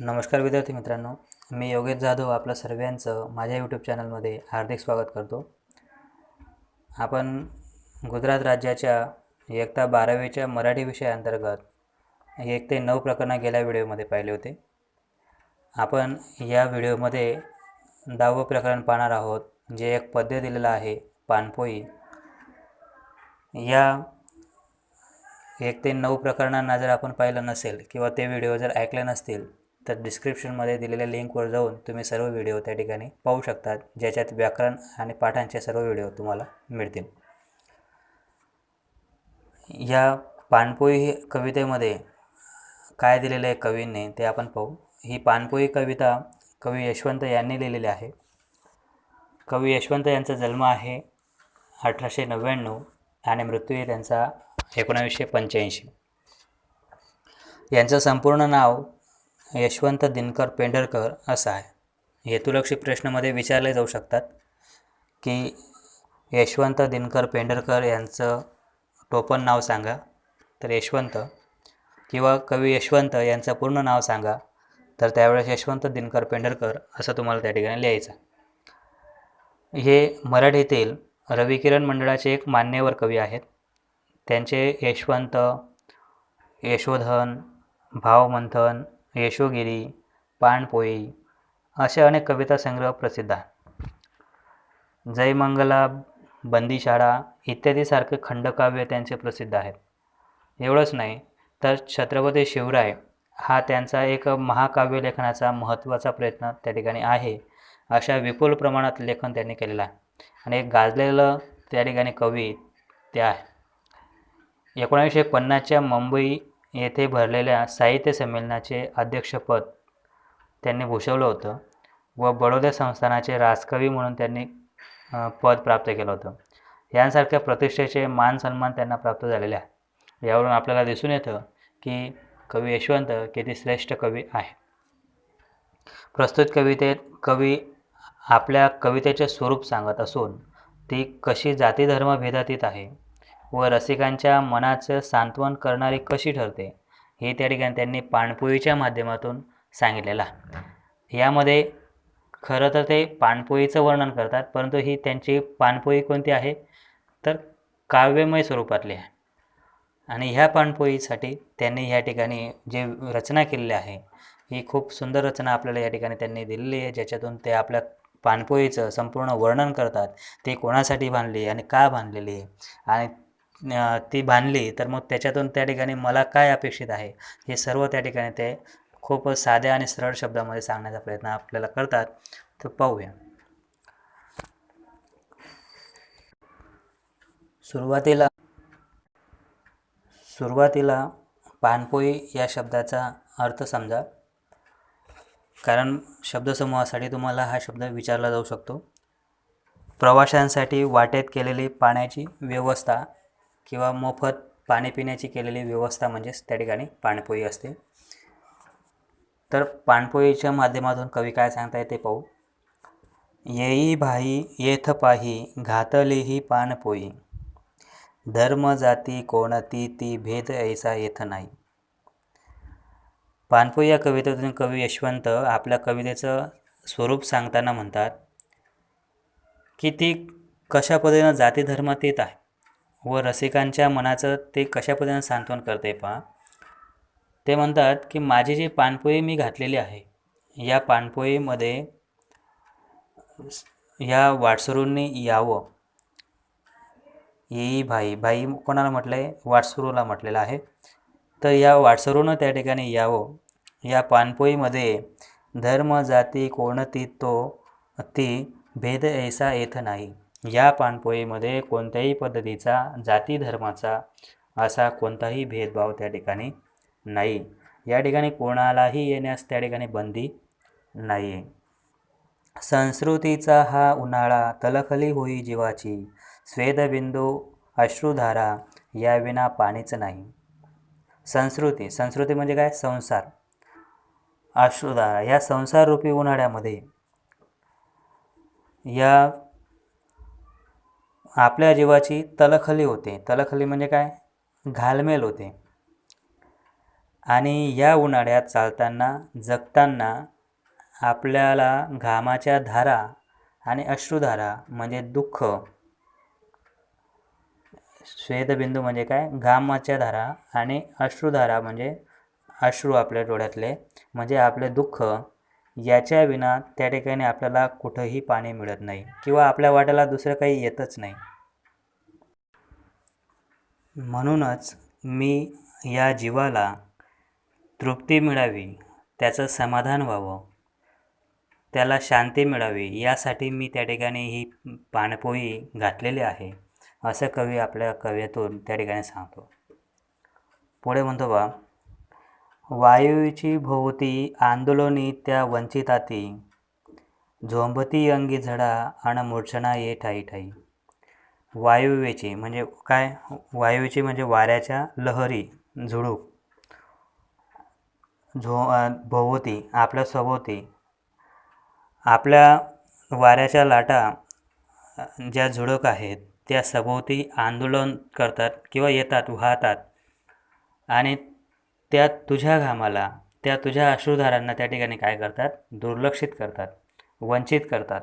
नमस्कार विद्यार्थी मित्रांनो मी योगेश जाधव आपलं सर्वांचं माझ्या यूट्यूब चॅनलमध्ये हार्दिक स्वागत करतो. आपण गुजरात राज्याच्या एकता बारावीच्या मराठी विषयाअंतर्गत एक ते नऊ प्रकरणं गेल्या व्हिडिओमध्ये पाहिले होते. आपण या व्हिडिओमध्ये दहावं प्रकरण पाहणार आहोत जे एक पद्य दिलेलं आहे पानपोई. या एक ते नऊ प्रकरणांना जर आपण पाहिलं नसेल किंवा ते व्हिडिओ जर ऐकले नसतील तर डिस्क्रिप्शनमध्ये दिलेल्या लिंकवर जाऊन तुम्ही सर्व व्हिडिओ त्या ठिकाणी पाहू शकतात ज्याच्यात व्याकरण आणि पाठांचे सर्व व्हिडिओ तुम्हाला मिळतील. या पाणपोई ही कवितेमध्ये काय दिलेलं आहे कवींनी ते आपण पाहू. ही पानपोई कविता कवी यशवंत यांनी लिहिलेली आहे. कवी यशवंत यांचा जन्म आहे अठराशे नव्याण्णव आणि मृत्यू आहे त्यांचा एकोणावीसशे पंच्याऐंशी. यांचं संपूर्ण नाव यशवंत दिनकर पेंढरकर असं आहे. हेतुलक्षी प्रश्नामध्ये विचारले जाऊ शकतात की यशवंत दिनकर पेंढरकर यांचं टोपण नाव सांगा. तर यशवंत किंवा कवी यशवंत यांचं पूर्ण नाव सांगा. तर त्यावेळेस यशवंत दिनकर पेंढरकर असं तुम्हाला त्या ठिकाणी लिहायचं हे मराठीतील रविकिरण मंडळाचे एक मान्यवर कवी आहेत. त्यांचे यशवंत यशोधन भावमंथन यशोगिरी पाणपोई असे अनेक कविता संग्रह प्रसिद्ध आहेत. जयमंगला बंदीशाळा इत्यादीसारखे खंडकाव्य त्यांचे प्रसिद्ध आहेत. एवढंच नाही तर छत्रपती शिवराय हा त्यांचा एक महाकाव्य लेखनाचा महत्त्वाचा प्रयत्न त्या ठिकाणी आहे अशा विपुल प्रमाणात लेखन त्यांनी केलेलं आहे. आणि एक गाजलेलं त्या ठिकाणी कवी ते आहे एकोणीसशे पन्नासच्या मुंबई येथे भरलेल्या साहित्य संमेलनाचे अध्यक्षपद त्यांनी भूषवलं होतं व बडोदा संस्थानाचे राजकवी म्हणून त्यांनी पद प्राप्त केलं होतं. यांसारख्या प्रतिष्ठेचे मान सन्मान त्यांना प्राप्त झालेले आहे. यावरून आपल्याला दिसून येतं की कवी यशवंत किती श्रेष्ठ कवी आहे. प्रस्तुत कवितेत कवी आपल्या कवितेचे स्वरूप सांगत असून ती कशी जाती धर्मभेदातीत आहे व रसिकांच्या मनाचं सांत्वन करणारी कशी ठरते हे त्या ठिकाणी त्यांनी पाणपोईच्या माध्यमातून सांगितलेलं आहे. यामध्ये खरं तर ते पाणपोईचं वर्णन करतात परंतु ही त्यांची पाणपोई कोणती आहे तर काव्यमय स्वरूपातली आहे. आणि ह्या पाणपोईसाठी त्यांनी ह्या ठिकाणी जे रचना केलेली आहे ही खूप सुंदर रचना आपल्याला या ठिकाणी त्यांनी दिलेली आहे ज्याच्यातून ते आपल्या पाणपोईचं संपूर्ण वर्णन करतात ते कोणासाठी बांधली आणि का बांधलेली आहे. आणि ती बांधली तर मग त्याच्यातून त्या ठिकाणी मला काय अपेक्षित आहे? हे सर्व त्या ठिकाणी ते खूप साध्या आणि सरळ शब्दामध्ये सांगण्याचा प्रयत्न आपल्याला करतात. तर पाहूया. सुरुवातीला सुरुवातीला पानपोई या शब्दाचा अर्थ समजा. कारण शब्दसमूहासाठी तुम्हाला हा शब्द विचारला जाऊ शकतो. प्रवाशांसाठी वाटेत केलेली पाण्याची व्यवस्था किंवा मोफत पाणी पिण्याची केलेली व्यवस्था म्हणजेच त्या ठिकाणी पाणपोई असते. तर पाणपोईच्या माध्यमातून कवी काय सांगता येते पाहू. येई भाई येथ पाही घातलीही पाणपोई. धर्म जाती कोणती ती भेद ऐसा येथ नाही. पानपोई या कवितेतून कवी यशवंत आपल्या कवितेचं स्वरूप सांगताना म्हणतात की ती कशा पद्धतीनं जाती धर्मात येत आहे. व रसिकांच्या मनाचं ते कशा पद्धतीनं सांत्वन करते पहा. ते म्हणतात की माझी जी पानपोई मी घातलेली आहे या पानपोईमध्ये या वाटसरूंनी यावं. येई भाई. भाई कोणाला म्हटलं आहे वाटसरूला म्हटलेलं आहे. तर या वाटसरूनं त्या ठिकाणी यावं. या पानपोईमध्ये धर्म जाती कोणती तो ती भेद ऐसा येत नाही. या पानपोईमध्ये कोणत्याही पद्धतीचा जाती धर्माचा असा कोणताही भेदभाव त्या ठिकाणी नाही. या ठिकाणी कोणालाही येण्यास त्या ठिकाणी बंदी नाही आहे संस्कृतीचा हा उन्हाळा तलखली होई जीवाची स्वेदबिंदू अश्रुधारा याविना पाणीच नाही. संस्कृती संस्कृती म्हणजे काय? संसार. अश्रुधारा या संसाररूपी उन्हाळ्यामध्ये या आपल्या जीवाची तलखली होते. तलखली म्हणजे काय? घालमेल होते. आणि या उन्हाळ्यात चालताना जगताना आपल्याला घामाच्या धारा आणि अश्रुधारा म्हणजे दुःख स्वेदबिंदू म्हणजे काय? घामाच्या धारा आणि अश्रुधारा म्हणजे अश्रू आपल्या डोळ्यातले म्हणजे आपले दुःख. याच्या विना त्या ठिकाणी आपल्याला कुठंही पाणी मिळत नाही किंवा आपल्या वाट्याला दुसरं काही येतच नाही. म्हणूनच मी या जीवाला तृप्ती मिळावी त्याचं समाधान व्हावं त्याला शांती मिळावी यासाठी मी त्या ठिकाणी ही पाणपोई घातलेली आहे असं कवी आपल्या कवितून त्या ठिकाणी सांगतो. पुढे म्हणतो बा वायूची भोवती आंदोलनी त्या वंचिताती. झोंबती अंगी झडा आणि मूर्छना ये ठाई ठाई. वायुवेची म्हणजे काय? वायूची म्हणजे वाऱ्याच्या लहरी झुडूप. झो भोवती आपल्या सभोवती. आपल्या वाऱ्याच्या लाटा ज्या झुडूक आहेत त्या सभोवती आंदोलन करतात किंवा येतात वाहतात आणि त्या तुझ्या घामाला त्या तुझ्या अश्रुधारांना त्या ठिकाणी काय करतात? दुर्लक्षित करतात वंचित करतात.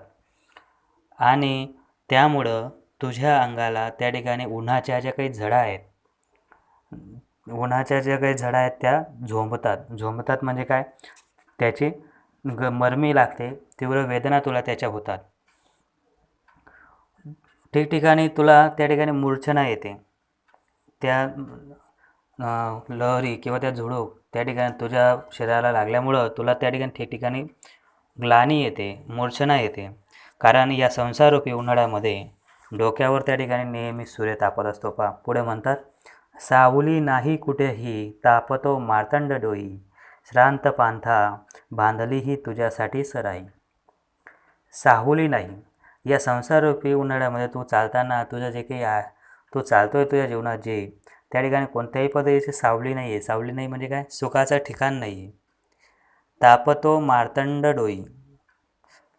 आणि त्यामुळं तुझ्या अंगाला त्या ठिकाणी उन्हाच्या ज्या काही झडा आहेत उन्हाच्या ज्या काही झडा आहेत त्या झोंबतात. झोंबतात म्हणजे काय? त्याची ग मरमी लागते तीव्र वेदना तुला त्याच्या होतात. ठिकठिकाणी तुला त्या ठिकाणी मूर्छना येते. त्या लहरी किंवा त्या झुडूप त्या ठिकाणी तुझ्या शरीराला लागल्यामुळं तुला त्या ठिकाणी ठिकठिकाणी ग्लानी येते मूर्छना येते. कारण या संसाररूपी उन्हाळ्यामध्ये डोक्यावर त्या ठिकाणी नेहमी सूर्य तापत असतो पा पुढे म्हणतात सावली नाही कुठेही तापतो मार्तंड डोई. श्रांत पांथा बांधली ही तुझ्यासाठी सराई. साहुली नाही. या संसाररूपी उन्हाळ्यामध्ये तू चालताना तुझं जे काही आहे तू चालतो आहे तुझ्या जीवनात जे त्या ठिकाणी कोणत्याही पद्धतीची सावली नाही आहे सावली नाही म्हणजे काय? सुखाचं ठिकाण नाही आहे तापतो मार्तंड डोई.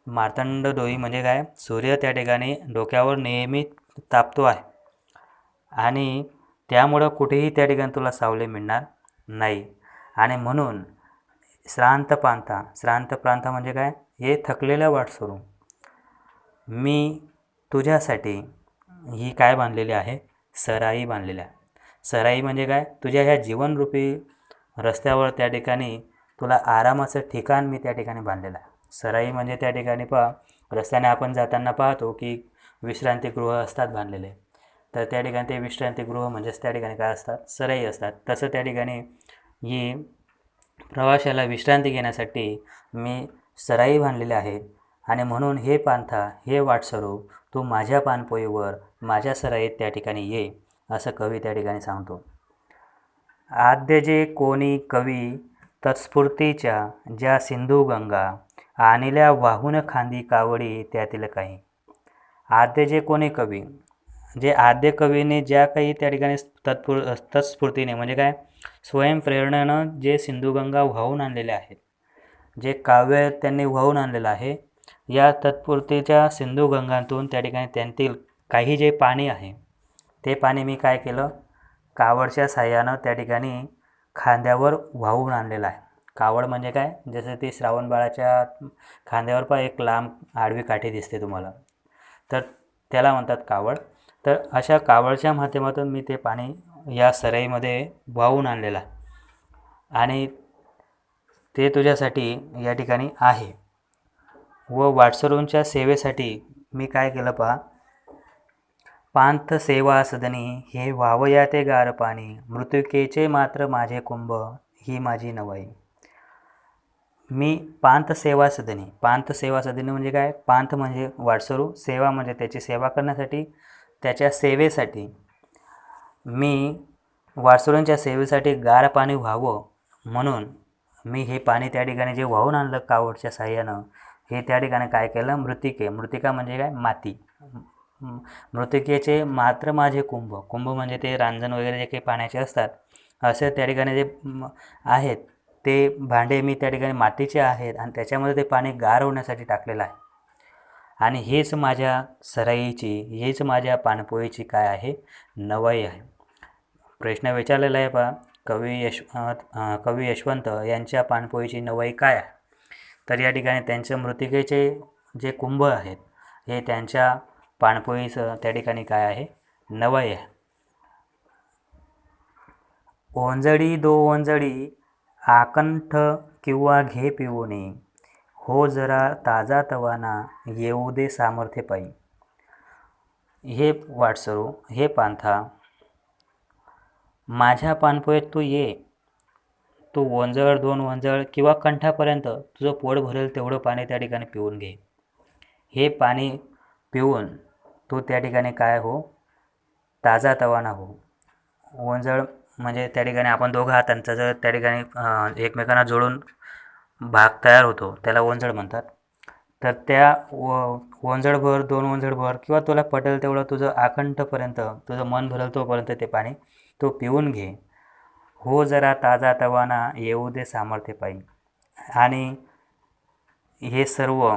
मार्तंड डोई म्हणजे काय? सूर्य त्या ठिकाणी डोक्यावर नेहमी तापतो आहे. आणि त्यामुळं कुठेही त्या ठिकाणी तुला सावली मिळणार नाही. आणि म्हणून श्रांत प्रांता श्रांत प्रांता म्हणजे काय? हे थकलेलं वाट वाटसरू. मी तुझ्यासाठी ही काय बांधलेली आहे? सराई बांधलेली आहे. सराई म्हणजे काय? तुझ्या ह्या जीवनरूपी रस्त्यावर त्या ठिकाणी तुला आरामाचं ठिकाण मी त्या ठिकाणी बांधलेलं आहे. सराई म्हणजे त्या ठिकाणी पहा रस्त्याने आपण जाताना पाहतो की विश्रांतीगृह असतात बांधलेले. तर त्या ठिकाणी ते विश्रांतीगृह म्हणजेच त्या ठिकाणी काय असतात? सराई असतात. तसं त्या ठिकाणी ही प्रवाशाला विश्रांती घेण्यासाठी मी सराई बांधलेली आहे आणि म्हणून हे पांथा हे वाटस्वरूप तू माझ्या पानपोईवर माझ्या सराईत त्या ठिकाणी ये. असं कवी त्या ठिकाणी सांगतो. आद्य जे कोणी कवी तत्स्फूर्तीच्या ज्या सिंधू गंगा आणल्या वाहून खांदी कावडी त्यातील काही. आद्य जे कोणी कवी जे आद्य कवीने ज्या काही त्या ठिकाणी तत्पूर तत्स्फूर्तीने म्हणजे काय स्वयंप्रेरणेनं जे सिंधुगंगा वाहून आणलेले आहेत जे काव्य त्यांनी वाहून आणलेलं आहे या तत्पूर्तीच्या सिंधुगंगातून त्या ठिकाणी त्यांतील काही जे पाणी आहे ते पाणी मी काय केलं? कावडच्या साह्यानं त्या ठिकाणी खांद्यावर वाहून आणलेलं आहे. कावड म्हणजे काय? जसं ती श्रावणबाळाच्या खांद्यावर पण एक लांब आडवी काठी दिसते तुम्हाला. तर त्याला म्हणतात कावड. तर अशा कावडच्या माध्यमातून मी ते पाणी या सराईमध्ये वाहून आणलेलं आहे. आणि ते तुझ्यासाठी या ठिकाणी आहे. व वाटसरूंच्या सेवेसाठी मी काय केलं पहा? पांथ सेवा सदनी हे वावया ते गार पाणी मृत्युकेचे मात्र माझे कुंभ ही माझी नवाई. मी पांथ सेवा सदनी. पांथ सेवा सदनी म्हणजे काय? पांथ म्हणजे वाटसरू सेवा म्हणजे त्याची सेवा करण्यासाठी त्याच्या सेवेसाठी. मी वाटसरूंच्या सेवेसाठी गार पाणी व्हावं म्हणून मी हे पाणी त्या ठिकाणी जे वाहून आणलं कावडच्या साह्यानं हे त्या ठिकाणी काय केलं? मृतिके. मृतिका म्हणजे काय? माती. मृतिकेचे मात्र माझे कुंभ. कुंभ म्हणजे ते रांजण वगैरे जे काही पाण्याचे असतात असे त्या ठिकाणी जे आहेत ते भांडे मी त्या ठिकाणी मातीचे आहेत आणि त्याच्यामध्ये ते पाणी गार होण्यासाठी टाकलेलं आहे. आणि हेच माझ्या सराईची हेच माझ्या पाणपोळीची काय आहे? नवाई आहे. प्रश्न विचारलेला आहे पा कवी यश कवी यशवंत यांच्या पाणपोईची नवाई काय आहे? तर या ठिकाणी त्यांच्या मृतिकेचे जे कुंभ आहेत हे त्यांच्या पाणपोईचं त्या ठिकाणी काय आहे? नवय. ओंजळी दो ओंजळी आकंठ किंवा घे पिवणे हो जरा ताजा तवाना येऊ दे सामर्थ्य पायी. हे वाटसरू हे पांथा माझ्या पानपोळीत तू ये. तू वंजळ दोन वंजळ किंवा कंठापर्यंत तुझं पोट भरेल तेवढं पाणी त्या ठिकाणी पिऊन घे. हे पाणी पिऊन तू त्या ठिकाणी काय हो? ताजा तवाना हो. ओंजळ म्हणजे त्या ठिकाणी आपण दोघं हातांचा जर त्या ठिकाणी एकमेकांना जोडून भाग तयार होतो. त्याला ओंजळ म्हणतात. तर त्या ओ ओंजळभर दोन ओंजळभर किंवा तुला पटेल तेवढं तुझं आकंठपर्यंत तुझं मन भरल तोपर्यंत ते पाणी तो पिऊन घे. हो जरा ताजा तवाना येऊ दे सामर्थ्य पायी. आणि हे सर्व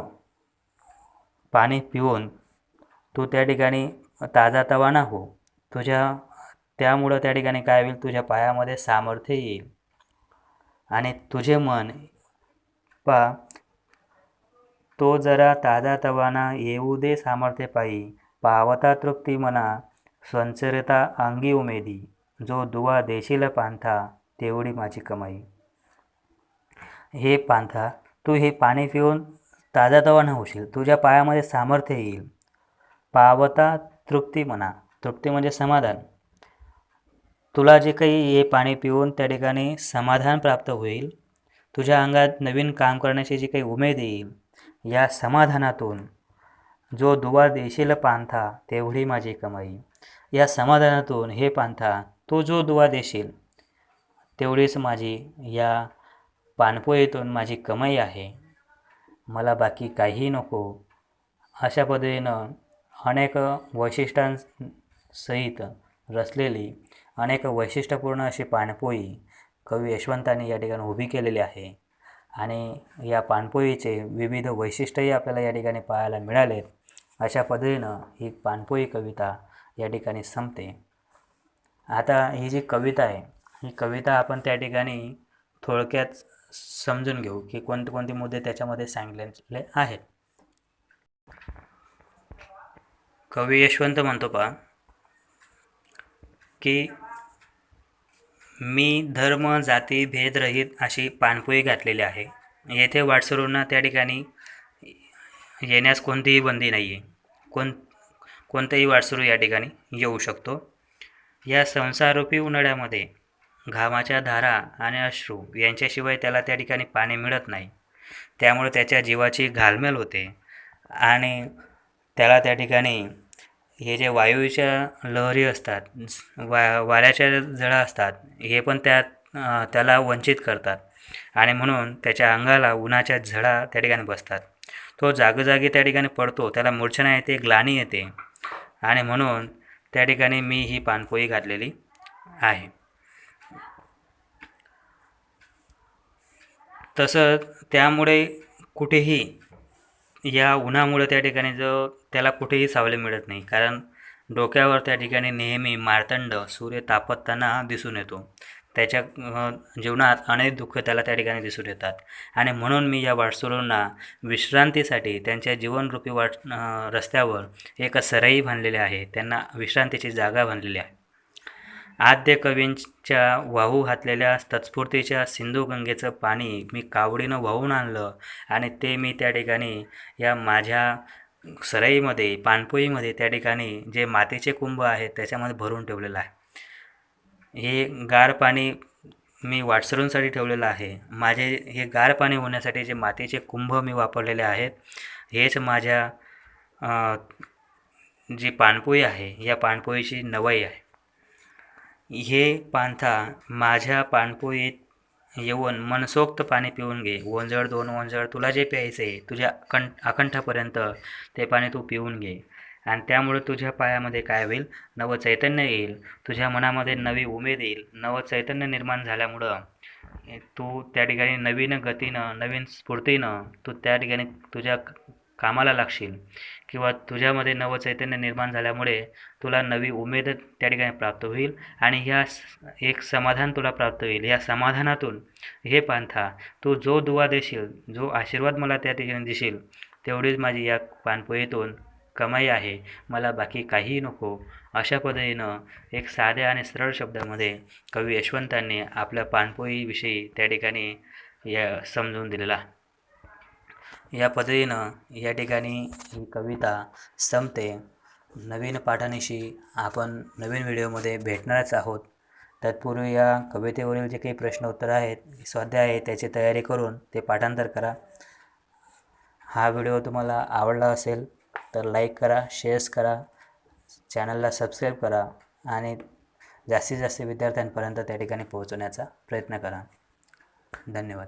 पाणी पिऊन तू त्या ठिकाणी ताजा तवाना हो तुझ्या त्यामुळं त्या ठिकाणी काय होईल? तुझ्या पायामध्ये सामर्थ्य येईल. आणि तुझे मन पा तो जरा ताजा तवाना येऊ दे सामर्थ्य पायी पावता तृप्ती मना संचरता अंगी उमेदी. जो दुवा देशील पांथा तेवढी माझी कमाई. हे पांथा तू हे पाणी पिऊन ताजा तवाना होशील तुझ्या पायामध्ये सामर्थ्य येईल. पावता तृप्ती म्हणा. तृप्ती म्हणजे समाधान. तुला जे काही हे पाणी पिऊन त्या ठिकाणी समाधान प्राप्त होईल तुझ्या अंगात नवीन काम करण्याची जी काही उमेद येईल या समाधानातून जो दुवा देशील पांथा तेवढी माझी कमाई. या समाधानातून हे पांथा तो जो दुवा देशील तेवढीच माझी या पाणपोळीतून माझी कमाई आहे. मला बाकी काहीही नको. अशा पद्धतीनं अनेक वैशिष्ट्यांसहित रचलेली अनेक वैशिष्ट्यपूर्ण अशी पाणपोई कवी यशवंतांनी या ठिकाणी उभी केलेली आहे. आणि या पाणपोईचे विविध वैशिष्ट्यही आपल्याला या ठिकाणी पाहायला मिळालेत. अशा पद्धतीनं ही पाणपोई कविता या ठिकाणी संपते. आता ही जी कविता आहे ही कविता आपण त्या ठिकाणी थोडक्यात समजून घेऊ की कोणते कोणते मुद्दे त्याच्यामध्ये सांगितलेले आहेत. कवी यशवंत म्हणतो पा की मी धर्म जाती भेदरहित अशी पाणपोई घातलेली आहे. येथे वाटसरूंना त्या ठिकाणी येण्यास कोणतीही बंदी नाही आहे कोण कोणताही वाटसरू या ठिकाणी येऊ शकतो. या संसारूपी उन्हाळ्यामध्ये घामाच्या धारा आणि अश्रू यांच्याशिवाय त्याला त्या ठिकाणी पाणी मिळत नाही. त्यामुळे त्याच्या जीवाची घालमेल होते आणि त्याला त्या ठिकाणी हे जे वायूच्या लहरी असतात वा वाऱ्याच्या जळा असतात हे पण त्या त्याला वंचित करतात. आणि म्हणून त्याच्या अंगाला उन्हाच्या झळा त्या ठिकाणी बसतात. तो जागोजागी त्या ठिकाणी पडतो त्याला मूर्छना येते ग्लानी येते. आणि म्हणून त्या ठिकाणी मी ही पानपोई घातलेली आहे. तसंच त्यामुळे कुठेही या उन्हामुळे त्या ठिकाणी जो त्याला कुठेही सावली मिळत नाही. कारण डोक्यावर त्या ठिकाणी नेहमी मार्तंड सूर्य तापताना दिसून येतो. त्याच्या जीवनात अनेक दुःख त्याला त्या ठिकाणी दिसून येतात. आणि म्हणून मी या वाटसुरूंना विश्रांतीसाठी त्यांच्या जीवनरूपी वाट रस्त्यावर एक सराई बांधलेली आहे. त्यांना विश्रांतीची जागा बांधलेली आहे. आद्य कवींच्या वाहू घातलेल्या तत्स्फूर्तीच्या सिंधुगंगेचं पाणी मी कावडीनं वाहून आणलं आणि ते मी त्या ठिकाणी या माझ्या सराईमध्ये पाणपोईमध्ये त्या ठिकाणी जे मातीचे कुंभ आहेत त्याच्यामध्ये भरून ठेवलेलं आहे. हे गार पाणी मी वाटसरूंसाठी ठेवलेलं आहे. माझे हे गार पाणी होण्यासाठी जे मातीचे कुंभ मी वापरलेले आहेत हेच माझ्या जी पाणपोई आहे या पाणपोईची नवई आहे. हे पांथा माझ्या पाणपोईत येऊन मनसोक्त पाणी पिऊन घे. ओंजळ दोन ओंजळ तुला जे प्यायचं आहे तुझ्या अकं अकंठापर्यंत ते पाणी तू पिऊन घे. आणि त्यामुळे तुझ्या पायामध्ये काय होईल? नवं चैतन्य येईल. तुझ्या मनामध्ये नवी उमेद येईल. नवं चैतन्य निर्माण झाल्यामुळं तू त्या ठिकाणी नवीन गतीनं नवीन स्फूर्तीनं तू त्या ठिकाणी तुझ्या कामाला लागशील. किंवा तुझ्यामध्ये नवचैतन्य निर्माण झाल्यामुळे तुला नवी उमेद त्या ठिकाणी प्राप्त होईल आणि ह्या एक समाधान तुला प्राप्त होईल. या समाधानातून हे पांथा तू जो दुवा देशील जो आशीर्वाद मला त्या ठिकाणी देशील तेवढीच माझी या पानपोईतून कमाई आहे. मला बाकी काहीही नको. अशा पद्धतीनं एक साध्या आणि सरळ शब्दामध्ये कवी यशवंतांनी आपल्या पानपोईविषयी त्या ठिकाणी या समजून दिलेला. या पद्धतीनं या ठिकाणी ही कविता संपते. नवीन पाठानिशी आपण नवीन व्हिडिओमध्ये भेटणारच आहोत. तत्पूर्वी या कवितेवरील जे काही प्रश्न उत्तर आहेत स्वाध्याय आहे त्याची तयारी करून ते पाठांतर करा. हा व्हिडिओ तुम्हाला आवडला असेल तर लाईक करा शेअर्स करा चॅनलला सबस्क्राईब करा आणि जास्तीत जास्त विद्यार्थ्यांपर्यंत त्या ठिकाणी पोहोचवण्याचा प्रयत्न करा. धन्यवाद.